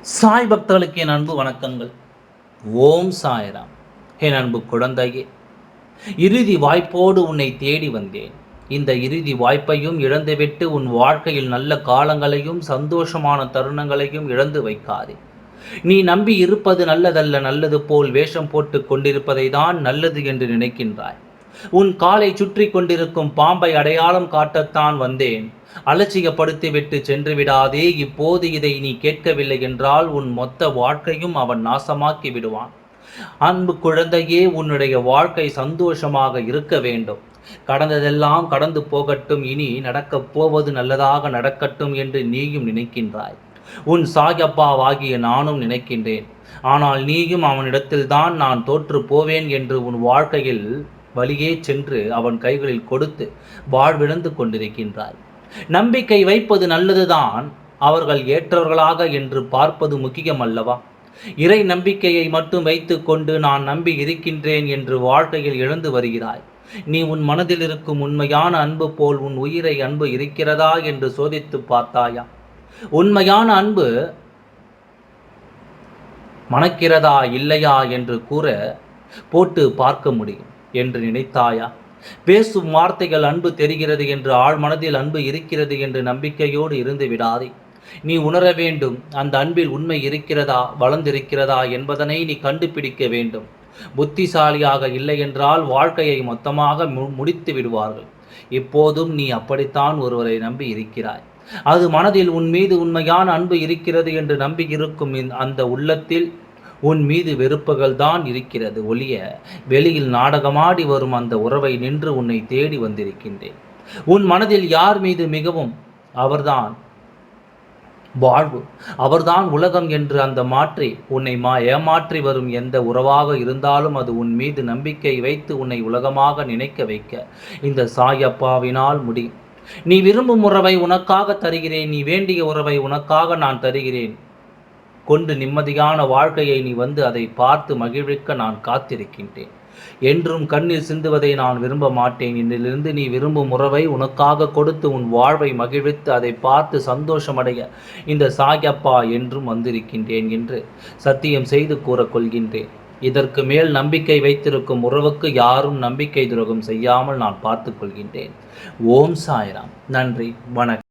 சாய் பக்தர்களுக்கு என் அன்பு வணக்கங்கள். ஓம் சாய்ராம். என் அன்பு குழந்தையே இறுதி வாய்ப்போடு உன்னை தேடி வந்தேன். இந்த இறுதி வாய்ப்பையும் இழந்துவிட்டு உன் வாழ்க்கையில் நல்ல காலங்களையும் சந்தோஷமான தருணங்களையும் இழந்து வைக்காதே. நீ நம்பி இருப்பது நல்லதல்ல நல்லது போல் வேஷம் போட்டு கொண்டிருப்பதை தான் நல்லது என்று நினைக்கின்றாய். உன் காலை சுற்றி கொண்டிருக்கும் பாம்பை அடையாளம் காட்டத்தான் வந்தேன். அலட்சியப்படுத்திவிட்டு சென்று விடாதே இப்போது இதை நீ கேட்கவில்லை என்றால் உன் மொத்த வாழ்க்கையும் அவன் நாசமாக்கி விடுவான். அன்பு குழந்தையே உன்னுடைய வாழ்க்கை சந்தோஷமாக இருக்க வேண்டும். கடந்ததெல்லாம் கடந்து போகட்டும் இனி நடக்கப் போவது நல்லதாக நடக்கட்டும் என்று நீயும் நினைக்கின்றாய். உன் சாயப்பாவாகிய நானும் நினைக்கின்றேன். ஆனால் நீயும் அவனிடத்தில்தான் நான் தோற்று போவேன் என்று உன் வாழ்க்கையில் வழியே சென்று அவன் கைகளில் கொடுத்து வாழ்விழந்து கொண்டிருக்கின்றாய். நம்பிக்கை வைப்பது நல்லதுதான் அவர்கள் ஏற்றவர்களாக என்று பார்ப்பது முக்கியம் அல்லவா இறை நம்பிக்கையை மட்டும் வைத்துக்கொண்டு நான் நம்பி இருக்கின்றேன் என்று வாழ்க்கையில் இழந்து வருகிறாய். நீ உன் மனதில் இருக்கும் உண்மையான அன்பு போல் உன் உயிரை அன்பு இருக்கிறதா என்று சோதித்து பார்த்தாயா? உண்மையான அன்பு மணக்கிறதா இல்லையா என்று கூற போட்டு பார்க்க முடியும் என்று நினைத்தாயா? பேசும் வார்த்தைகள் அன்பு தெரிகிறது என்று ஆழ் மனதில் அன்பு இருக்கிறது என்று நம்பிக்கையோடு இருந்து விடாதே. நீ உணர வேண்டும் அந்த அன்பில் உண்மை இருக்கிறதா வளர்ந்திருக்கிறதா என்பதனை நீ கண்டுபிடிக்க வேண்டும். புத்திசாலியாக இல்லை என்றால் வாழ்க்கையை மொத்தமாக மு முடித்து விடுவார்கள். இப்போதும் நீ அப்படித்தான் ஒருவரை நம்பி இருக்கிறாய். அது மனதில் உன் மீது உண்மையான அன்பு இருக்கிறது என்று நம்பியிருக்கும் அந்த உள்ளத்தில் உன் மீது வெறுப்புகள் தான் இருக்கிறது ஒளிய வெளியில் நாடகமாடி வரும் அந்த உறவை நின்று உன்னை தேடி வந்திருக்கின்றேன். உன் மனதில் யார் மீது மிகவும் அவர்தான் வாழ்வு அவர்தான் உலகம் என்று அந்த மாற்றி உன்னை மா ஏமாற்றி வரும் எந்த உறவாக இருந்தாலும் அது உன் மீது நம்பிக்கை வைத்து உன்னை உலகமாக நினைக்க வைக்க இந்த சாயப்பாவினால் முடியும் நீ விரும்பும் உறவை உனக்காக தருகிறேன் நீ வேண்டிய உறவை உனக்காக நான் தருகிறேன். கொண்டு நிம்மதியான வாழ்க்கையை நீ வந்து அதை பார்த்து மகிழ்விக்க நான் காத்திருக்கின்றேன். என்றும் கண்ணில் சிந்துவதை நான் விரும்ப மாட்டேன். இன்றிலிருந்து நீ விரும்பும் உறவை உனக்காக கொடுத்து உன் வாழ்வை மகிழ்வித்து அதை பார்த்து சந்தோஷமடைய இந்த சாயப்பா என்றும் வந்திருக்கின்றேன் என்று சத்தியம் செய்து கூறக்கொள்கின்றேன். இதற்கு மேல் நம்பிக்கை வைத்திருக்கும் உறவுக்கு யாரும் நம்பிக்கை துரோகம் செய்யாமல் நான் பார்த்துக்கொள்கின்றேன். ஓம் சாய்ராம். நன்றி. வணக்கம்.